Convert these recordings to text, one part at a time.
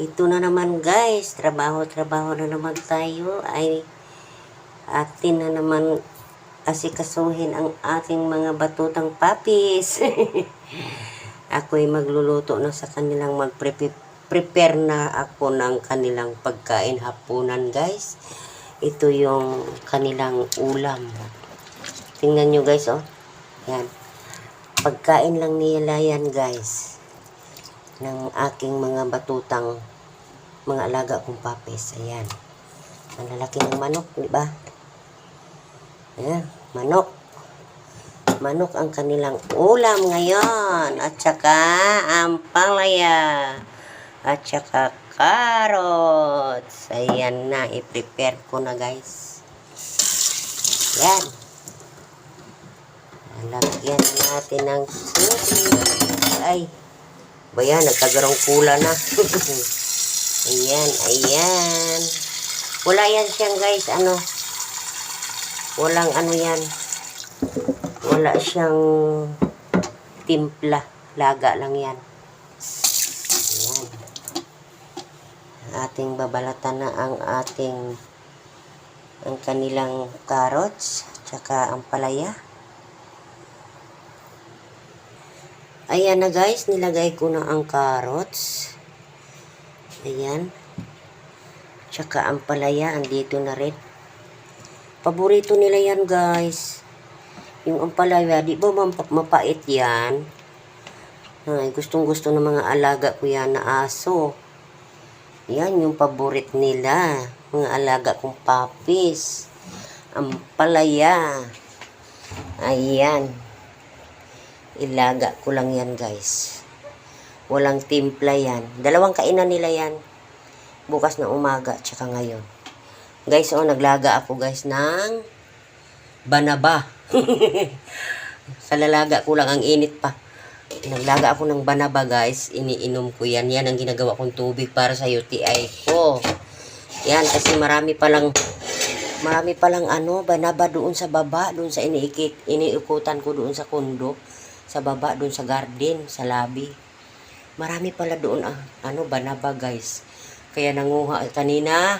Ito na naman guys, trabaho-trabaho na naman tayo ay atin na naman asikasuhin ang ating mga batutang papis. Ako'y magluluto na sa kanilang mag-prepare na ako ng kanilang pagkain hapunan guys. Ito yung kanilang ulam. Tingnan nyo guys oh. Yan. Pagkain lang nila yan guys. Ng aking mga batutang mga alaga kong papis. Ayan. Ang ng manok, di ba? Ayan, manok. Manok ang kanilang ulam ngayon. At saka ang palaya. At saka carrots. Ayan na, i-prepare ko na guys. Yan. Lalagyan natin ng susi. Ay, ba yan, nagkagarong pula na. ayan, ayan. Wala yan siyang guys, ano. Walang ano yan. Wala siyang timpla. Laga lang yan. Ayan. Ating babalatan na ang ating ang kanilang carrots tsaka ang palaya. Ayan na guys, nilagay ko na ang carrots. Ayan. Tsaka ang palaya, andito na rin. Paborito nila yan guys. Yung ampalaya, di ba mampa- mapait yan? Ay, gustong gusto ng mga alaga ko yan na aso. Yan yung paborit nila. Mga alaga kong papis. Ampalaya. Ayan. Ilaga ko lang yan guys. Walang timpla yan. Dalawang kainan nila yan. Bukas na umaga, tsaka ngayon. Guys, oh, naglaga ako guys ng banaba. Sa lalaga ko lang ang init pa. Naglaga ako ng banaba guys. Iniinom ko yan. Yan ang ginagawa kong tubig para sa UTI ko. Yan, kasi marami palang marami palang ano, banaba doon sa baba, doon sa iniikit, iniikutan ko doon sa kondo, sa baba, doon sa garden, sa lobby. Marami pala doon ah, ano, banaba guys. Kaya nanguha kanina,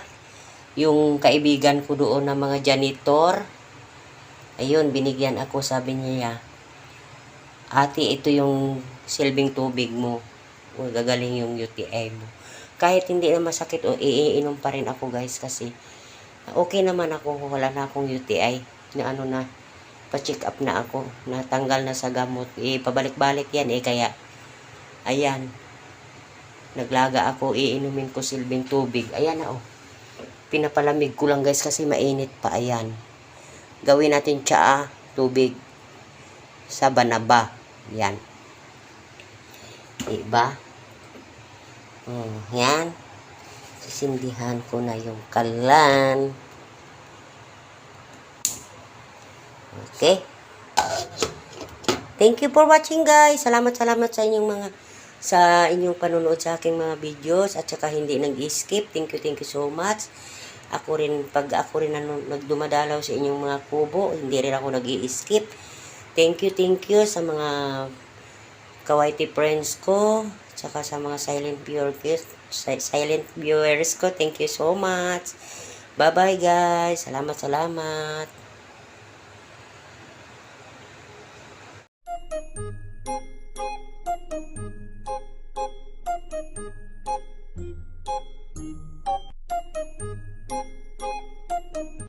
yung kaibigan ko doon na mga janitor, ayun, binigyan ako, sabi niya, ate, ito yung silbing tubig mo. Gagaling yung UTI mo. Kahit hindi na masakit, o, iinom pa rin ako guys kasi okay naman ako, wala na akong UTI na ano na, pa-check up na ako, natanggal na sa gamot, eh, pabalik-balik yan eh, kaya, ayan, naglaga ako, iinumin ko silbing tubig, ayan na oh, pinapalamig ko lang guys kasi mainit pa, ayan, gawin natin tsaa, tubig, sa banaba, yan, diba, hmm, yan, sisindihan ko na yung kalan. Okay. Thank you for watching guys. Salamat salamat sa inyong mga sa inyong panonood sa aking mga videos at saka hindi nag-skip. Thank you, thank you so much. Ako rin, pag ako rin ano, nagdumadalaw sa inyong mga kubo, hindi rin ako nag-skip. Thank you, thank you sa mga kawaiti friends ko, tsaka sa mga silent viewers, silent viewers ko. Thank you so much. Bye-bye guys. Salamat, salamat.